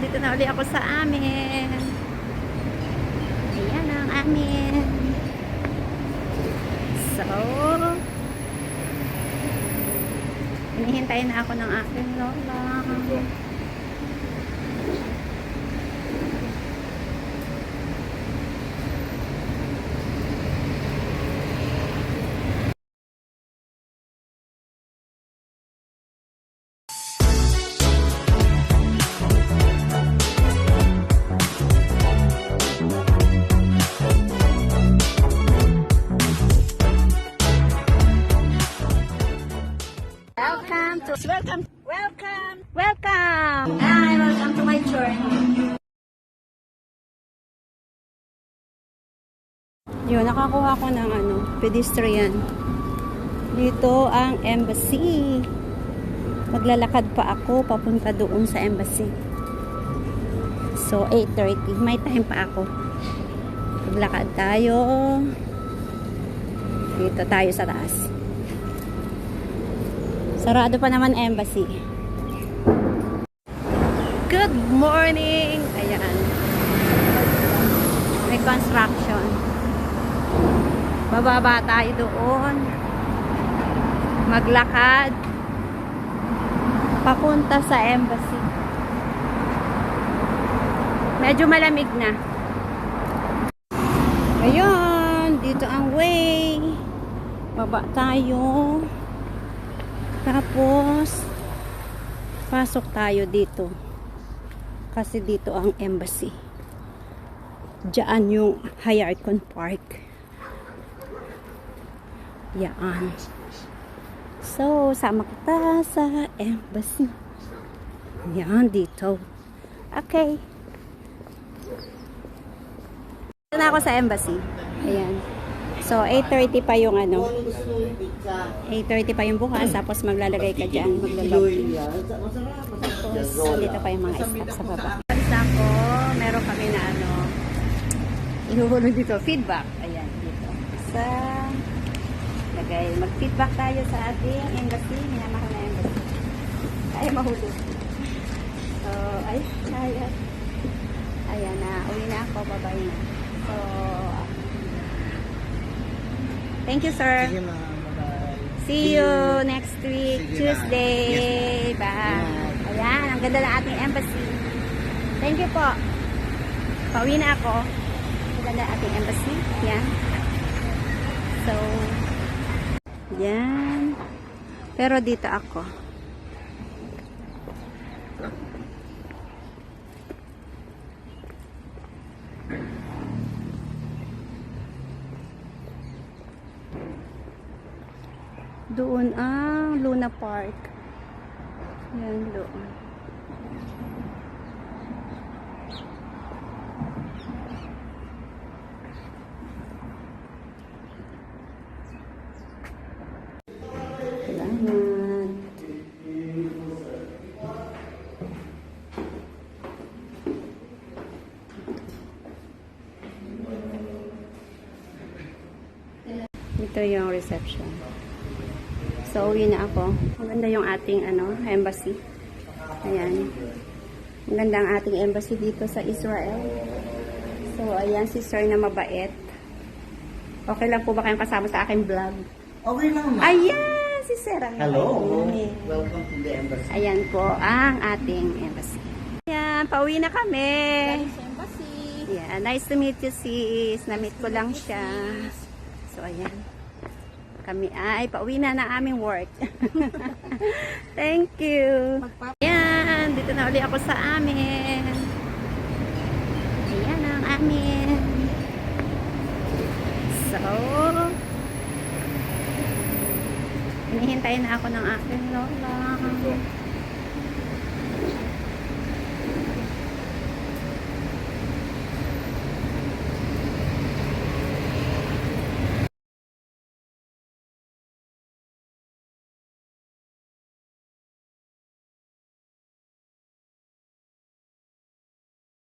dito na uli ako sa amin. Ayan ang amin. So, hinihintay na ako ng aking lola. Welcome welcome welcome welcome. Hi, welcome to my journey. Yun, nakakuha ko ng ano, pedestrian. Dito ang embassy. Maglalakad pa ako papunta doon sa embassy. So, 8.30. May time pa ako. Maglakad tayo. Dito tayo sa taas. Sarado pa naman embassy. Good morning! Ayan. May construction. Bababa tayo doon. Maglakad. Papunta sa embassy. Medyo malamig na. Ayun, dito ang way. Baba tayo. Tapos, pasok tayo dito. Kasi dito ang embassy. Diyan yung Hayarkon Park. Yan. So, sama kita sa embassy. Yan, dito. Okay. Dito na ako sa embassy. Ayan. So, 8.30 pa yung ano. 8.30 pa yung bukas. Tapos maglalagay ka dyan. Maglalagay. Tapos, dito pa yung mga staff sa baba. Alis ako. Meron kami na ano. Ihuhulog dito. Feedback. Ayan. Dito. Sa lagay. Mag-feedback tayo sa ating embassy. Minamahal na embassy. Ay, mahulog. So, ay, ayan. Ayan na. Uwi na ako. Babay na. So, thank you, sir. Sige ma'am, bye-bye. See you next week, Sige, Tuesday. Yes, Bye. Ayan, ang ganda ng ating embassy. Thank you po. Pauwi na ako. Ang ganda ng ating embassy. Yan. So, yan. Pero dito ako. Doon ang Luna Park. Yan doon. Salamat. Ito yung reception. So, uwi na ako. Maganda yung ating ano, embassy. Ayan. Maganda ang ating embassy dito sa Israel. So, ayan si sir na mabait. Okay lang po ba kayong kasama sa aking vlog? Okay lang ma'am. Ayan! Si sir ang Hello. mabait. Welcome to the embassy. Ayan po ang ating embassy. Ayan, pauwi na kami. Embassy. Yeah, nice to meet you sis. Na-meet ko lang siya. So, ayan. Kami ay pauwi na ng aming work. Thank you. Ayan, dito na uli ako sa amin. Ayan ang amin. So, hinihintay na ako ng aking lola.